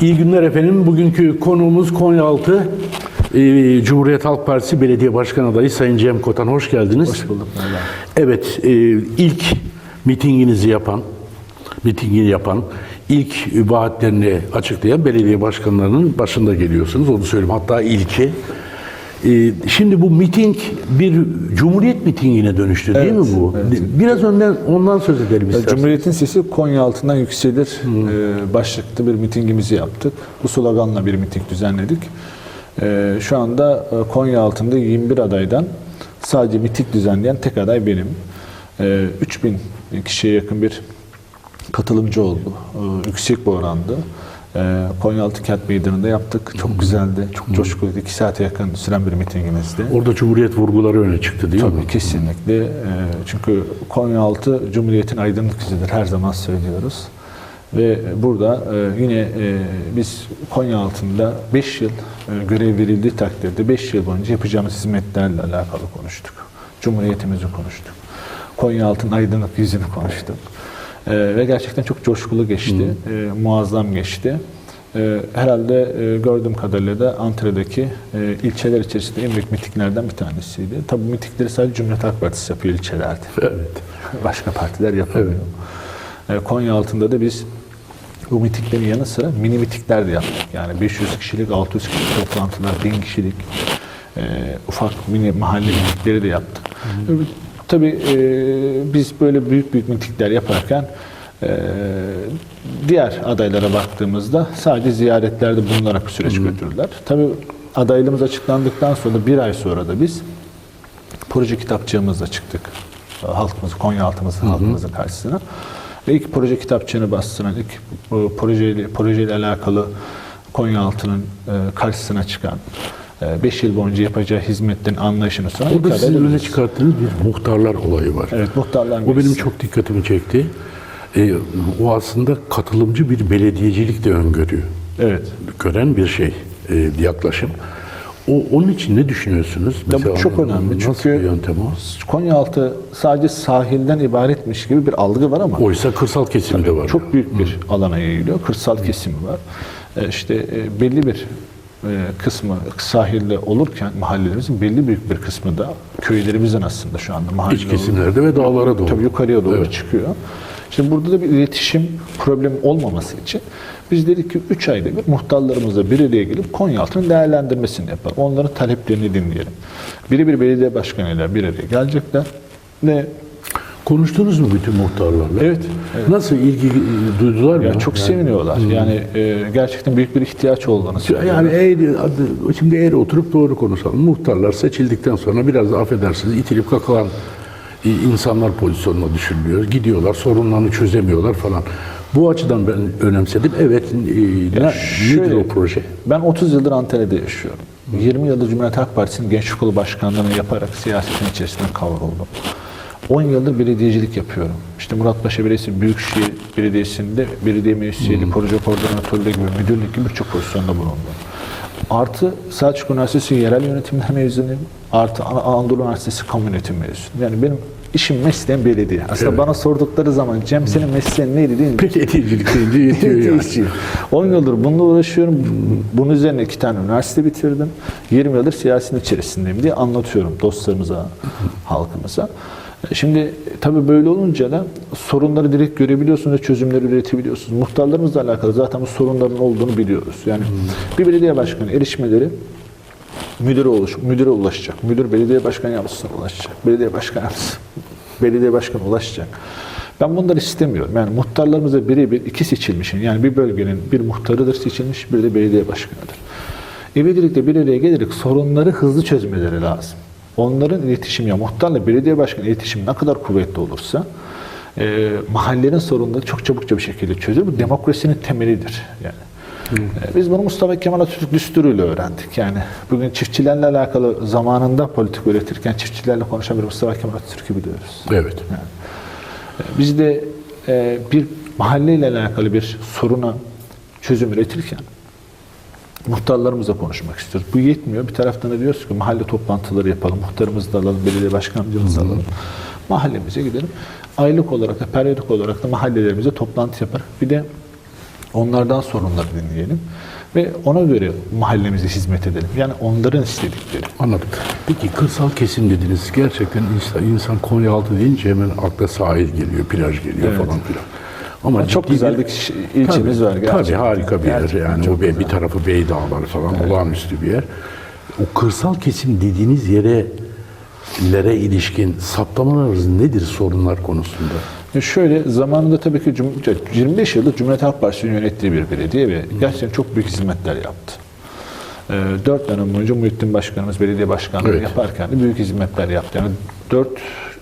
İyi günler efendim. Bugünkü konuğumuz Konyaaltı e, Cumhuriyet Halk Partisi Belediye Başkan Adayı Sayın Cem Kotan. Hoş geldiniz. Hoş bulduk. Merhaba. Evet, e, ilk mitinginizi yapan, mitingini yapan, ilk vaatlerini açıklayan belediye başkanlarının başında geliyorsunuz. Onu söyleyeyim. Hatta ilki. E, şimdi bu miting bir cumhuriyet mitingine dönüştü değil Evet, mi bu? evet. Biraz önden ondan söz edelim isterseniz. Cumhuriyetin sesi Konya altından yükselir e, başlıklı bir mitingimizi yaptık. Bu sloganla bir miting düzenledik. E, şu anda e, Konya altında 21 adaydan sadece miting düzenleyen tek aday benim. E, 3000 kişiye yakın bir katılımcı oldu. Yüksek bir orandı. E, Konyaaltı Kent Meydanı'nda yaptık. Çok güzeldi. Çok coşkuluydu. 2 saate yakın süren bir mitingimizdi. Orada Cumhuriyet vurguları öne çıktı değil mi? Tabii kesinlikle. Ee, Çünkü Konyaaltı Cumhuriyet'in aydınlık yüzüdür. Her zaman söylüyoruz. Ve burada e, yine e, biz Konyaaltı'nda 5 yıl e, görev verildiği takdirde 5 yıl boyunca yapacağımız hizmetlerle alakalı konuştuk. Cumhuriyetimizi konuştuk. Konyaaltı'nın aydınlık yüzünü konuştuk. E, Ve gerçekten çok coşkulu geçti. e, Muazzam geçti. E, Herhalde e, gördüğüm kadarıyla da Antalya'daki e, ilçeler içerisinde en büyük mitinglerden bir tanesiydi. Tabii bu mitingleri sadece Cumhuriyet Halk Partisi yapıyor ilçelerde. Evet. Başka partiler yapamıyor. E, Konya altında da biz bu mitinglerin yanı sıra mini mitingler de yaptık. Yani 500 kişilik, 600 kişilik toplantılar, 1000 kişilik e, ufak mini mahalle mitingleri de yaptık. E, Tabii e, biz böyle büyük büyük mitingler yaparken e, diğer adaylara baktığımızda sadece ziyaretlerde bulunarak bir süreç götürdüler. Tabii adaylığımız açıklandıktan sonra bir ay sonra da biz proje kitapçığımızla çıktık. Halkımız, Konya halkımızın halkımızın karşısına. Ve ilk proje kitapçığını bastıran, ilk projeyle, projeyle alakalı Konya altının e, karşısına çıkan, 5 yıl boyunca yapacağı hizmetlerin anlayışını Orada aday sizin öne çıkarttığınız bir muhtarlar olayı var. Evet, muhtarlar O benim çok dikkatimi çekti. E, o aslında katılımcı bir belediyecilik de öngörüyor. Evet. Gören bir şey, e, yaklaşım. O onun için ne düşünüyorsunuz? Ya bu çok önemli Nasıl çünkü bir yöntem o? Konyaaltı sadece sahilden ibaretmiş gibi bir algı var ama Oysa kırsal kesimde var. Çok büyük bir alana yayılıyor. Kırsal kesimi var. E, İşte e, belli bir kısmı sahilde olurken mahallelerimizin belli büyük bir kısmı da köylerimizin aslında şu anda mahalle İç kesimlerde ve dağlara doğru. Tabii yukarıya doğru Evet. çıkıyor. Şimdi burada da bir iletişim problemi olmaması için biz dedik ki 3 ayda bir muhtarlarımızla bir araya gelip Konyaaltı'nın değerlendirmesini yapalım. Onların taleplerini dinleyelim. Biri bir belediye başkanıyla bir araya gelecekler ve Konuştunuz mu bütün muhtarlarla? Evet, Nasıl ilgi duydular mı? çok Yani- seviniyorlar. Yani e, gerçekten büyük bir ihtiyaç olduğunu söylüyorlar. Yani adı- şimdi eğri oturup doğru konuşalım. Muhtarlar seçildikten sonra biraz affedersiniz itilip kakılan e, insanlar pozisyonuna düşürülüyor. Gidiyorlar, sorunlarını çözemiyorlar falan. Bu açıdan ben önemsedim. Evet, e, ne, şöyle- nedir o proje? Ben 30 yıldır Antalya'da yaşıyorum. 20 yıldır Cumhuriyet Halk Partisi'nin gençlik kolu başkanlığını yaparak siyasetin içerisine kavruldum. 10 yıldır belediyecilik yapıyorum. İşte Muratpaşa Belediyesi, Büyükşehir Belediyesi'nde belediye meclisiyeli, proje koordinatörlüğü gibi, müdürlük gibi birçok pozisyonda bulundum. Artı Selçuk Üniversitesi yerel yönetimler mezunuyum. Artı An- Anadolu Üniversitesi kamu yönetim mezunuyum. Yani benim işim mesleğim belediye. Aslında bana sordukları zaman Cem senin mesleğin neydi deyince Peki belediyecilik deyince yetiyor yani. Belediyeciyim. 10 yıldır bununla uğraşıyorum. Bunun üzerine iki tane üniversite bitirdim. 20 yıldır siyasetin içerisindeyim diye anlatıyorum dostlarımıza, halkımıza. Şimdi tabii böyle olunca da sorunları direkt görebiliyorsunuz ve çözümleri üretebiliyorsunuz. Muhtarlarımızla alakalı zaten bu sorunların olduğunu biliyoruz. Yani bir belediye başkanı erişmeleri müdüre, ulaş, müdüre ulaşacak. Müdür belediye başkan yardımcısına ulaşacak. Belediye başkan yardımcısı belediye başkanı ulaşacak. Ben bunları istemiyorum. Yani muhtarlarımıza birebir iki seçilmişin yani bir bölgenin bir muhtarıdır seçilmiş bir de belediye başkanıdır. İvedilikle bir araya gelerek sorunları hızlı çözmeleri lazım. Onların iletişimi ya muhtarla belediye başkanı iletişimi ne kadar kuvvetli olursa e, mahallenin sorunları çok çabukça bir şekilde çözülür. Bu demokrasinin temelidir. Yani. E, Biz bunu Mustafa Kemal Atatürk düsturuyla öğrendik. Yani bugün çiftçilerle alakalı zamanında politik üretirken çiftçilerle konuşan bir Mustafa Kemal Atatürk'ü biliyoruz. Evet. Biz de e, bir mahalleyle alakalı bir soruna çözüm üretirken muhtarlarımızla konuşmak istiyoruz. Bu yetmiyor. Bir taraftan da diyoruz ki mahalle toplantıları yapalım. Muhtarımızı da alalım, belediye başkanımızı da alalım. Mahallemize gidelim. Aylık olarak da, periyodik olarak da mahallelerimize toplantı yapar. Bir de Onlardan sorunları dinleyelim ve ona göre mahallemize hizmet edelim. Yani onların istedikleri. Anladım. Peki kırsal kesim dediniz. Gerçekten insan, insan Konyaaltı deyince hemen akla sahil geliyor, plaj geliyor Evet. falan filan. Ama Çok güzel bir- bir ilçemiz var gerçekten. Tabii harika bir yer. Gerçekten Yani çok o güzel. bir tarafı Beydağlar falan olağanüstü bir yer. O kırsal kesim dediğiniz yere lere ilişkin saptamalarınız nedir sorunlar konusunda? E Şöyle zamanında tabii ki Cum- 25 yıldır Cumhuriyet Halk Partisi'nin yönettiği bir belediye ve gerçekten çok büyük hizmetler yaptı. 4 dönem boyunca Muhittin Başkanımız belediye başkanlığı Evet. yaparken de büyük hizmetler yaptı. Yani 4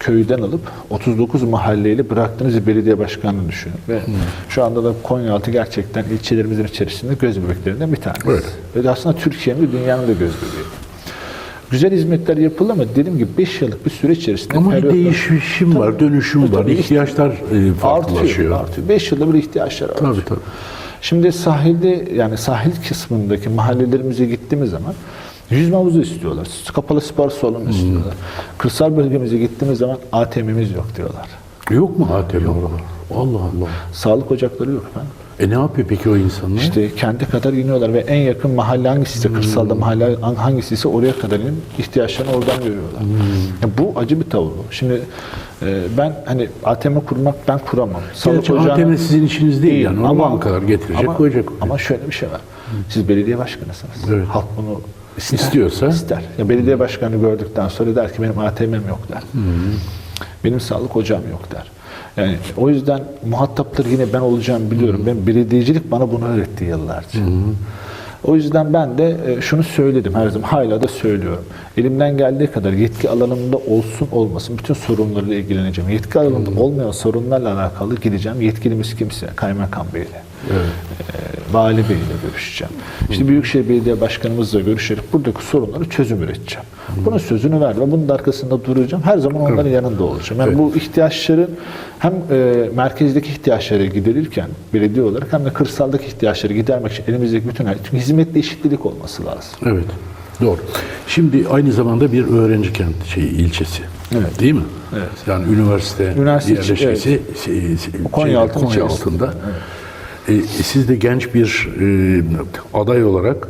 köyden alıp 39 mahalleyle bıraktığınız bir belediye başkanlığı düşünün. Ve şu anda da Konyaaltı gerçekten ilçelerimizin içerisinde göz bebeklerinden bir tanesi. Evet. Ve aslında Türkiye'nin ve dünyanın da göz bebeği. Güzel hizmetler yapıldı ama dediğim gibi 5 yıllık bir süre içerisinde Ama bir periyotlar- değişim var, dönüşüm var, Tabii, ihtiyaçlar e, farklılaşıyor. Artıyor, artıyor. 5 yılda bir ihtiyaçlar artıyor. Tabii tabii. Şimdi sahilde yani sahil kısmındaki mahallelerimize gittiğimiz zaman yüzme havuzu istiyorlar. Kapalı spor salonu istiyorlar. Kırsal bölgemize gittiğimiz zaman ATM'miz yok diyorlar. Yok mu ATM oralar? Allah Allah. Sağlık ocakları yok efendim. E ne yapıyor peki o insanlar? İşte kendi kadar iniyorlar ve en yakın mahalle hangisiyse, kırsalda mahalle hangisiyse oraya kadar inip ihtiyaçlarını oradan görüyorlar. Ya bu acı bir tavır. Şimdi e, ben hani ATM kurmak ben kuramam. Gerçi ATM sizin işiniz değil, yani. Onu bankalar getirecek, ama, koyacak. Ama şöyle bir şey var. Siz belediye başkanısınız. Evet. Halk bunu ister. İstiyorsa? ister. Ya belediye başkanı gördükten sonra der ki benim ATM'm yok der. Benim sağlık ocağım yok der. Yani o yüzden muhatapları yine ben olacağımı biliyorum. Ben belediyecilik bana bunu öğretti yıllarca. O yüzden ben de e, şunu söyledim her zaman, hala da söylüyorum. Elimden geldiği kadar yetki alanımda olsun olmasın bütün sorunlarla ilgileneceğim. Yetki alanımda olmayan sorunlarla alakalı gideceğim. Yetkilimiz kimse, kaymakam beyle, e, vali beyle görüşeceğim. İşte Büyükşehir Belediye Başkanımızla görüşerek buradaki sorunları çözüm üreteceğim. Bunun sözünü verdim ve bunun da arkasında duracağım. Her zaman onların yanında olacağım. Yani bu ihtiyaçların hem e, merkezdeki ihtiyaçları giderirken belediye olarak hem de kırsaldaki ihtiyaçları gidermek için elimizdeki bütün her hizmetle eşitlilik olması lazım. Evet. Doğru. Şimdi aynı zamanda bir öğrenci kent şey ilçesi. Evet. Değil mi? Evet. Yani üniversite, Üniversite yerleşkesi şey, şey, Konyaaltı'nın Konya içerisinde. altında. E, siz de genç bir e, aday olarak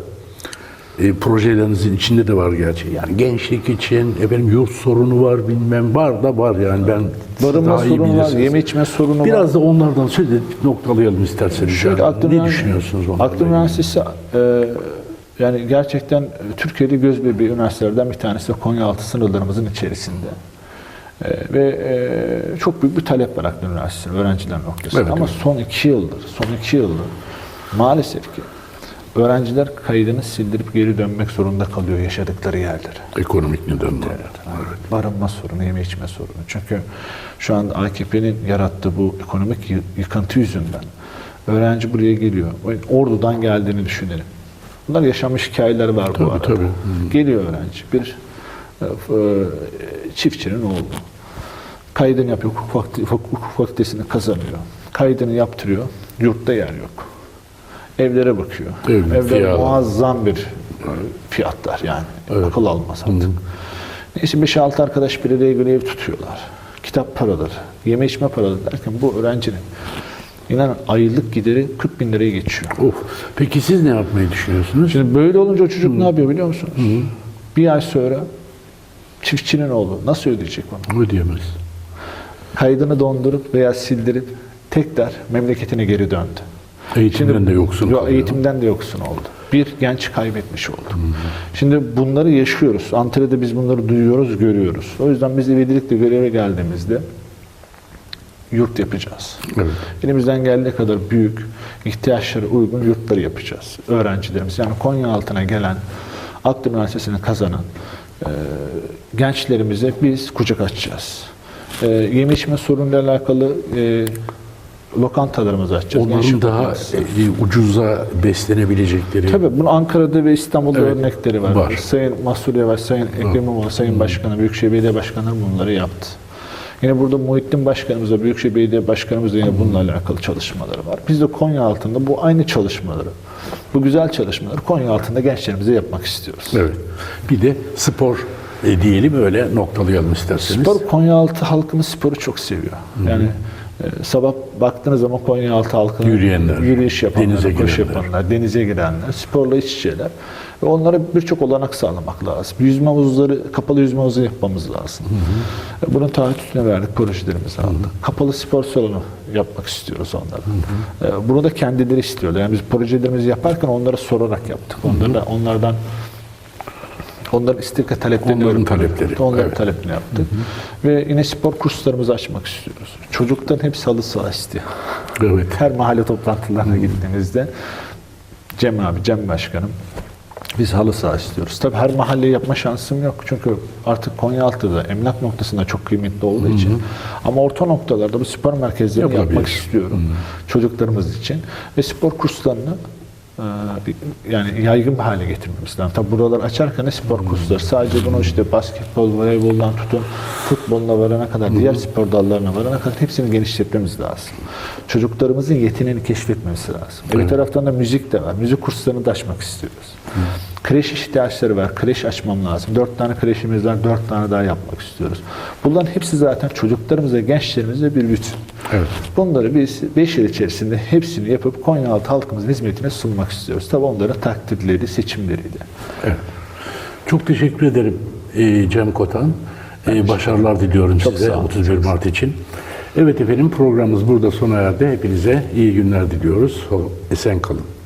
e, projelerinizin içinde de var gerçi. Yani gençlik için efendim yurt sorunu var bilmem var da var yani ben Barınma sorunu var, yeme içme sorunu var. Biraz da onlardan söyle de noktalayalım isterseniz. Şöyle yani. Ne düşünüyorsunuz onlarla ilgili? Üniversitesi e, yani gerçekten Türkiye'de göz bebeği üniversitelerden bir tanesi Konyaaltı sınırlarımızın içerisinde. E, ve e, çok büyük bir talep var Akdeniz Üniversitesi öğrenciler noktasında. Evet, Ama evet. son iki yıldır, son iki yıldır maalesef ki öğrenciler kaydını sildirip geri dönmek zorunda kalıyor yaşadıkları yerlere. Ekonomik nedenler. Barınma sorunu, yeme içme sorunu. Çünkü şu anda AKP'nin yarattığı bu ekonomik yı- yıkıntı yüzünden öğrenci buraya geliyor. Ordu'dan geldiğini düşünelim. Bunlar yaşamış hikayeler var bu arada. tabii. Geliyor öğrenci. Bir çiftçinin oğlu. Kaydını yapıyor, hukuk, fakü- hukuk fakültesini kazanıyor. Kaydını yaptırıyor. Yurtta yer yok. Evlere bakıyor. Ev, Evler fiyat. muazzam bir fiyatlar yani. Akıl almaz artık. Neyse 5-6 arkadaş bir araya göre ev tutuyorlar. Kitap paraları, yeme içme paraları derken bu öğrencinin inanın aylık gideri 40 bin liraya geçiyor. Of. Peki siz ne yapmayı düşünüyorsunuz? Şimdi böyle olunca o çocuk ne yapıyor biliyor musunuz? Bir ay sonra çiftçinin oğlu nasıl ödeyecek bunu? Ödeyemez. Kaydını dondurup veya sildirip tekrar memleketine geri döndü. Eğitimden de yoksun Yok, eğitimden de yoksun oldu. Bir genç kaybetmiş oldu. Şimdi bunları yaşıyoruz. Antalya'da biz bunları duyuyoruz, görüyoruz. O yüzden biz ivedilikle göreve geldiğimizde yurt yapacağız. Evet. Elimizden geldiği kadar büyük, ihtiyaçlara uygun yurtları yapacağız. Öğrencilerimiz yani Konya altına gelen, Akdeniz Üniversitesi'ni kazanan e, gençlerimize biz kucak açacağız. E, yeme içme sorunuyla alakalı e, lokantalarımızı açacağız. Onların Gençlik daha lokantası. e, ucuza beslenebilecekleri Tabii bunu Ankara'da ve İstanbul'da Evet, örnekleri var. var. Sayın Mahsur Yavaş, Sayın Ekrem İmamoğlu, Sayın Başkanı, Büyükşehir Belediye Başkanları bunları yaptı. Yine burada Muhittin Başkanımızla, Büyükşehir Belediye Başkanımızla yine bununla alakalı çalışmaları var. Biz de Konya altında bu aynı çalışmaları, bu güzel çalışmaları Konya altında gençlerimize yapmak istiyoruz. Evet. Bir de spor e, diyelim öyle noktalayalım isterseniz. Spor Konyaaltı halkımız sporu çok seviyor. Yani E, sabah baktığınız zaman Konyaaltı halkının Yürüyenler, yürüyüş yapanlar, denize koşu girenler. yapanlar, denize girenler, sporla iç içeler. Ve onlara birçok olanak sağlamak lazım. Yüzme havuzları, kapalı yüzme havuzu yapmamız lazım. E, Bunun taahhütünü verdik, projelerimizi aldık. Kapalı spor salonu yapmak istiyoruz onlara. E, Bunu da kendileri istiyorlar. Yani biz projelerimizi yaparken onlara sorarak yaptık. Onlara, onlardan Onların istek taleplerini Onların talepleri, Onların evet. taleplerini yaptık. Ve yine spor kurslarımızı açmak istiyoruz. Çocukların hepsi halı saha istiyor. Evet. Her mahalle toplantılarına gittiğimizde Cem abi, Cem Başkanım biz halı saha istiyoruz. Tabii her mahalleye yapma şansım yok. Çünkü artık Konyaaltı'da emlak noktasında çok kıymetli olduğu için. Ama orta noktalarda bu spor merkezlerini Yapılabilir. yapmak istiyorum. Çocuklarımız için. Ve spor kurslarını yani yaygın bir hale getirmemiz lazım. Tabii buraları açarken spor kursları. Sadece bunu işte basketbol, voleyboldan tutun, futboluna varana kadar, diğer spor dallarına varana kadar hepsini genişletmemiz lazım. Çocuklarımızın yeteneğini keşfetmesi lazım. Bir taraftan da müzik de var. Müzik kurslarını da açmak istiyoruz. Kreş ihtiyaçları var. Kreş açmam lazım. Dört tane kreşimiz var. Dört tane daha yapmak istiyoruz. Bunların hepsi zaten çocuklarımıza, gençlerimize bir bütün. Evet. Bunları biz 5 yıl içerisinde hepsini yapıp Konyaaltı halkımızın hizmetine sunmak istiyoruz. Tabii onların takdirleri, seçimleriyle. Evet. Çok teşekkür ederim e, Cem Kotan. E, başarılar diliyorum Çok size sağ olun, 31 Mart için. Evet efendim programımız burada sona erdi. Hepinize iyi günler diliyoruz. Esen kalın.